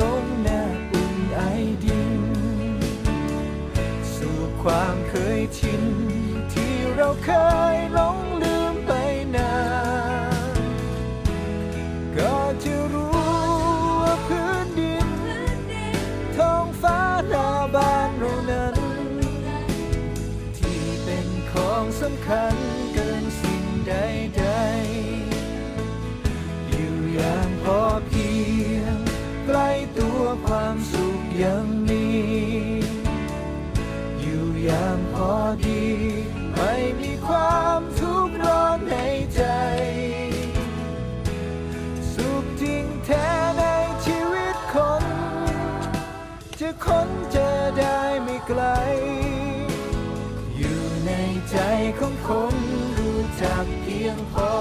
ลงหน้าอุ่นไอดิน สู่ความเคยชิน ที่เราเคยหลงลืมไปนานก็จะรู้ว่าพื้นดินท้องฟ้าหน้าบ้านเรานั้น ที่เป็นของสำคัญเกินสิ่งใดๆ ของคนรู้จักเพียงพอ